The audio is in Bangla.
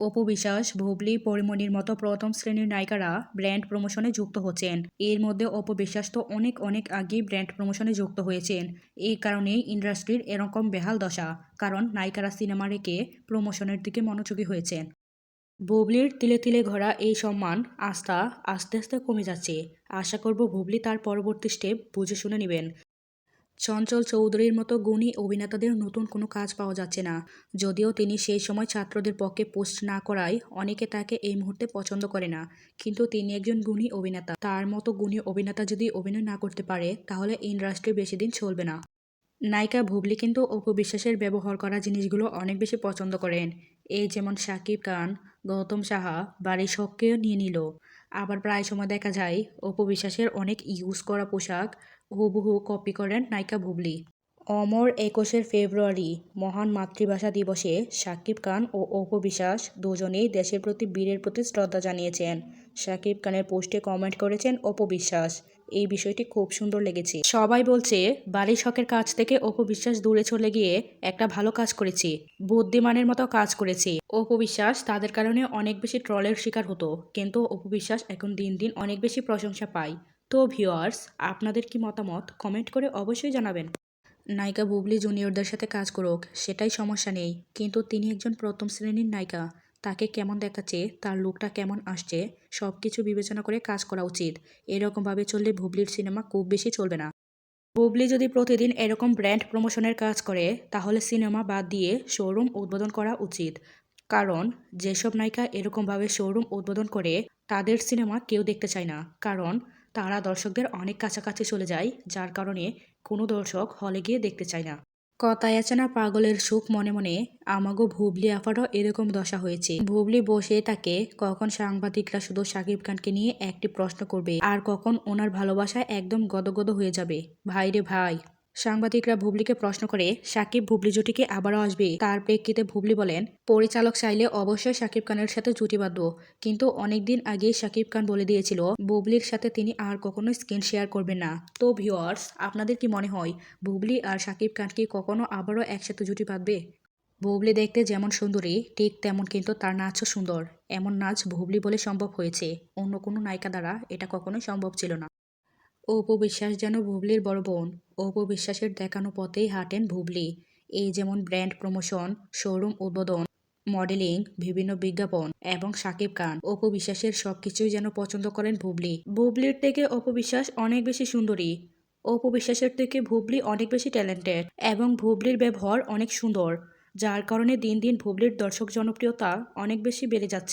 অপু বিশ্বাস বুবলি পরিমণির মতো প্রথম শ্রেণির নায়িকারা ব্র্যান্ড প্রমোশনে যুক্ত হচ্ছেন। এর মধ্যে অপু বিশ্বাস তো অনেক অনেক আগেই ব্র্যান্ড প্রমোশনে যুক্ত হয়েছেন। এই কারণেই ইন্ডাস্ট্রির এরকম বেহাল দশা, কারণ নায়িকারা সিনেমা রেখে প্রমোশনের দিকে মনোযোগী হয়েছেন। বুবলির তিলে তিলে ঘোরা এই সম্মান আস্থা আস্তে আস্তে কমে যাচ্ছে। আশা করব বুবলি তার পরবর্তী স্টেপ বুঝে শুনে নেবেন। চঞ্চল চৌধুরীর মতো গুণী অভিনেতাদের নতুন কোনো কাজ পাওয়া যাচ্ছে না। যদিও তিনি সেই সময় ছাত্রদের পক্ষে পোস্ট না করায় অনেকে তাকে এই মুহূর্তে পছন্দ করে না। কিন্তু তিনি একজন গুণী অভিনেতা। তার মতো গুণী অভিনেতা যদি অভিনয় না করতে পারে, তাহলে ইন্ডাস্ট্রি বেশি দিন চলবে না। নায়িকা ভুবলি কিন্তু অপু বিশ্বাসের ব্যবহার করা জিনিসগুলো অনেক বেশি পছন্দ করেন। এই যেমন শাকিব খান, গৌতম সাহা বাড়ির শখকেও নিয়ে নিল। আবার প্রায় সময় দেখা যায় অপবিশ্বাসের অনেক ইউজ করা পোশাক হুবহু কপি করেন নায়িকা ভুবলি অমর একুশের ফেব্রুয়ারি, মহান মাতৃভাষা দিবসে সাকিব খান ও অপবিশ্বাস দুজনেই দেশের প্রতি বীরের প্রতি শ্রদ্ধা জানিয়েছেন। শাকিব খানের পোস্টে কমেন্ট করেছেন অপু বিশ্বাস। এই বিষয়টি খুব সুন্দর লেগেছে। সবাই বলছে, বালি শখের কাজ থেকে অপু বিশ্বাস দূরে চলে গিয়ে একটা ভালো কাজ করেছি। বুদ্ধিমানের মতো কাজ করেছি। অপু বিশ্বাস তাদের কারণে অনেক বেশি ট্রলের শিকার হতো। কিন্তু অপু বিশ্বাস এখন দিন দিন অনেক বেশি প্রশংসা পায়। তো ভিউয়ার্স, আপনাদের কি মতামত কমেন্ট করে অবশ্যই জানাবেন। নায়িকা বুবলি জুনিয়রদের সাথে কাজ করুক, সেটাই সমস্যা নেই। কিন্তু তিনি একজন প্রথম শ্রেণির নায়িকা। তাকে কেমন দেখাচ্ছে, তার লুকটা কেমন আসছে সব কিছু বিবেচনা করে কাজ করা উচিত। এরকমভাবে চললে ভুবলির সিনেমা খুব বেশি চলবে না। বুবলি যদি প্রতিদিন এরকম ব্র্যান্ড প্রমোশনের কাজ করে, তাহলে সিনেমা বাদ দিয়ে শোরুম উদ্বোধন করা উচিত। কারণ, যেসব নায়িকা এরকমভাবে শোরুম উদ্বোধন করে, তাদের সিনেমা কেউ দেখতে চায় না। কারণ, তারা দর্শকদের অনেক কাছাকাছি চলে যায়, যার কারণে কোনো দর্শক হলে গিয়ে দেখতে চায় না। কথায় আছে না, পাগলের সুখ মনে মনে আমাগো ভুবলি আফারও এরকম দশা হয়েছে। ভুবলি বসে তাকে কখন সাংবাদিকরা শুধু সাকিব খানকে নিয়ে একটি প্রশ্ন করবে, আর কখন ওনার ভালোবাসা একদম গদগদ হয়ে যাবে। ভাইরে ভাই। সাংবাদিকরা ভুবলিকে প্রশ্ন করে, সাকিব ভুবলি জুটিকে আবারও আসবে? তার প্রেক্ষিতে ভুবলি বলেন, পরিচালক চাইলে অবশ্যই সাকিব খানের সাথে জুটি বাঁধব। কিন্তু অনেকদিন আগেই সাকিব খান বলে দিয়েছিল বুবলির সাথে তিনি আর কখনো স্ক্রিন শেয়ার করবেন না। তো ভিওয়ার্স আপনাদের কি মনে হয় বুবলি আর সাকিব খান কি কখনো আবারও একসাথে জুটি বাঁধবে? বুবলি দেখতে যেমন সুন্দরী, ঠিক তেমন কিন্তু তার নাচও সুন্দর। এমন নাচ বুবলি বলে সম্ভব হয়েছে। অন্য কোনো নায়িকা দ্বারা এটা কখনোই সম্ভব ছিল না। অপু বিশ্বাস যেন ভুবলির বড় বোন। অপু বিশ্বাসের দেখানো পথেই হাঁটেন ভুবলি। এই যেমন ব্র্যান্ড প্রমোশন, শোরুম উদ্বোধন, মডেলিং, বিভিন্ন বিজ্ঞাপন এবং সাকিব খান অপু বিশ্বাসের সবকিছুই যেন পছন্দ করেন ভুবলি। ভুবলির থেকে অপু বিশ্বাস অনেক বেশি সুন্দরী। অপু বিশ্বাসের থেকে ভুবলি অনেক বেশি ট্যালেন্টেড এবং ভুবলির ব্যবহার অনেক সুন্দর, যার কারণে দিন দিন ভুবলির দর্শক জনপ্রিয়তা অনেক বেশি বেড়ে যাচ্ছে।